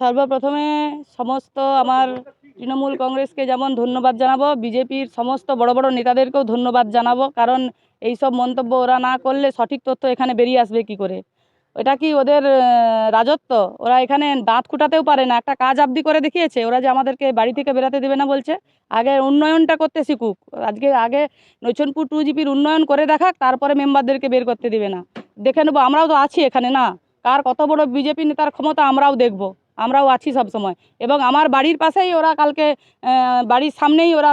সর্বপ্রথমে সমস্ত আমার তৃণমূল কংগ্রেসকে যেমন ধন্যবাদ জানাব, বিজেপির সমস্ত বড় বড় নেতাদেরকেও ধন্যবাদ জানাব, কারণ এই সব মন্তব্য ওরা না করলে সঠিক তথ্য এখানে বেরিয়ে আসবে কি করে? এটা কি ওদের রাজত্ব? ওরা এখানে দাঁত কুটাতেও পারে না, একটা কাজ আবদি করে দেখিয়েছে, ওরা যে আমাদেরকে বাড়ি থেকে বেরাতে দেবে না বলছে। আগে উন্নয়নটা করতে শিখুক, আজকে, আগে নৈচনপুর টু জিপির উন্নয়ন করে দেখাক, তারপরে মেম্বারদেরকে বের করতে দেবে না। দেখে নেব, আমরাও তো আছি এখানে না? কার কত বড় বিজেপি নেতার ক্ষমতা আমরাও দেখব। আমরাও আছি সব সময়। এবং আমার বাড়ির পাশেই ওরা কালকে বাড়ির সামনেই ওরা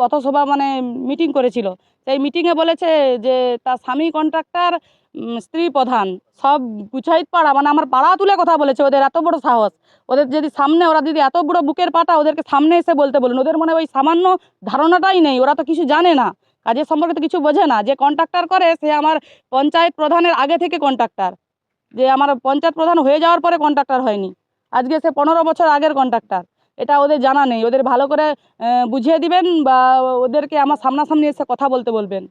পথসভা মানে মিটিং করেছিল। সেই মিটিংয়ে বলেছে যে, তার স্বামী কন্ট্রাক্টর স্ত্রী প্রধান, সব গুছাইত পাড়া মানে আমার পাড়া তুলে কথা বলেছে, ওদের এত বড় সাহস। ওদের যদি সামনে, ওরা যদি এত বড় বুকের পাটা ওদেরকে সামনে এসে বলতে বলুন, ওদের মনে ওই সামান্য ধারণাটাই নেই, ওরা তো কিছু জানে না। কাজের সম্পর্কে তো কিছু বোঝে না। যে কন্ট্রাক্টর করে, সে আমার পঞ্চায়েত প্রধানের আগে থেকে কন্ট্রাক্টর যে আমার পঞ্চায়েত প্রধান হয়ে যাওয়ার পরে কন্ট্রাক্টর হয়নি। আজকে সে পনেরো বছর আগের কন্ট্রাক্টর এটা ওদের জানা নেই। ওদের ভালো করে বুঝিয়ে দিবেন বা ওদেরকে আমার সামনাসামনি এসে কথা বলতে বলবেন।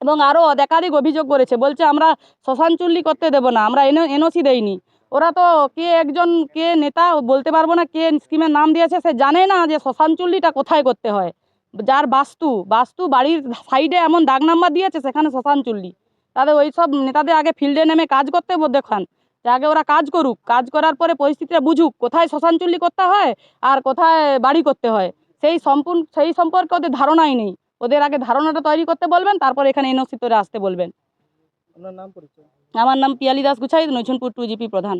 এবং আরও একাধিক অভিযোগ করেছে, বলছে আমরা শ্মশান চুল্লি করতে দেবো না, আমরা এনও এনওসি দেইনি। ওরা তো কে একজন, কে নেতা বলতে পারব না কে স্কিমের নাম দিয়েছে, সে জানে না যে শ্মশান চুল্লিটা কোথায় করতে হয়। যার বাস্তু বাস্তু বাড়ির সাইডে এমন দাগ নাম্বার দিয়েছে, সেখানে শ্মশান চুল্লি। তাদের ওই সব নেতাদের আগে ফিল্ডে নেমে কাজ করতে দেখান। আগে ওরা কাজ করুক। কাজ করার পরে পরিস্থিতিটা বুঝুক। কোথায় শ্মশান চুল্লি করতে হয় আর কোথায় বাড়ি করতে হয়। সেই সম্পূর্ণ সেই সম্পর্কে ওদের ধারণাই নেই। ওদের আগে ধারণাটা তৈরি করতে বলবেন তারপর এখানে এনওসি তোরে আসতে বলবেন। আমার নাম পিয়ালি দাস গুছাই নৈছনপুর টু জিপি প্রধান।